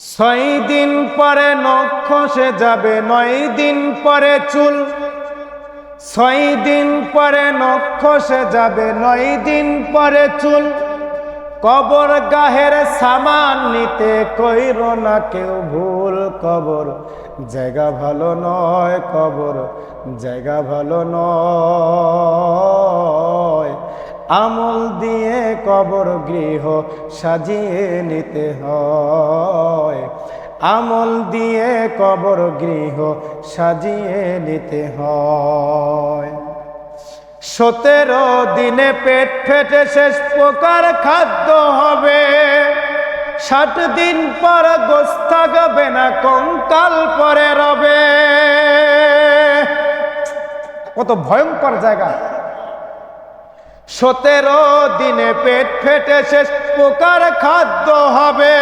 ছয় দিন পরে নখ খসে যাবে, নয় দিন পরে চুল। ছয় দিন পরে নখ খসে যাবে, নয় দিন পরে চুল। কবর গাহের সামান নিতে কইর না কেউ ভুল কবর। জায়গা ভালো নয় কবর, জায়গা ভালো নয়। আমল দিয়ে কবর গৃহ সাজিয়ে নিতে হয়। আমল দিয়ে কবর গৃহ সাজিয়ে নিতে হয়। সতেরো দিনে পেট ফেটে শেষ প্রকার খাদ্য হবে। ষাট দিন পর গোস থাকবে না, কঙ্কাল পরে রবে। কত ভয়ঙ্কর জায়গা। সতেরো দিনে পেট ফেটে শেষ প্রকার খাদ্য হবে।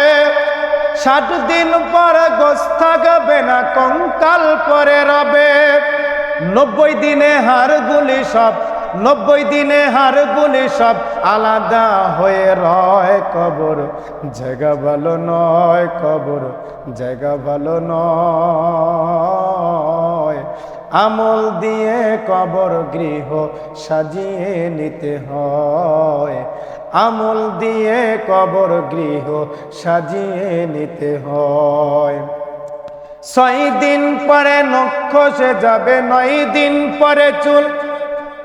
ষাট দিন পর গোস থাকবে না, কঙ্কাল পরে রবে। নব্বই দিনে হাড়গুলি সব, নব্বই দিনে হাড়গুলি সব আলাদা হয়ে রয় কবর। জায়গা ভালো নয় কবর, জায়গা ভালো নয়। আমল দিয়ে কবর গৃহ সাজিয়ে নিতে হয়। আমল দিয়ে কবর গৃহ সাজিয়ে নিতে হয়। ছয় দিন পরে নখ খসে যাবে, নয় দিন পরে চুল।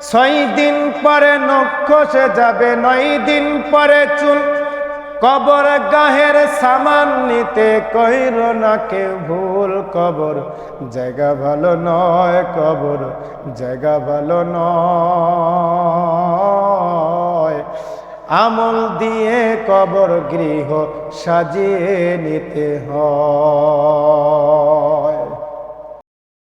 ছয় দিন পরে নখ খসে যাবে, নয় দিন পরে চুল। কবর গাহের সামান নিতে কইর না কে ভুল কবর। জায়গা ভালো নয় কবর, জায়গা ভালো নয়। আমল দিয়ে কবর গৃহ সাজিয়ে নিতে হয়।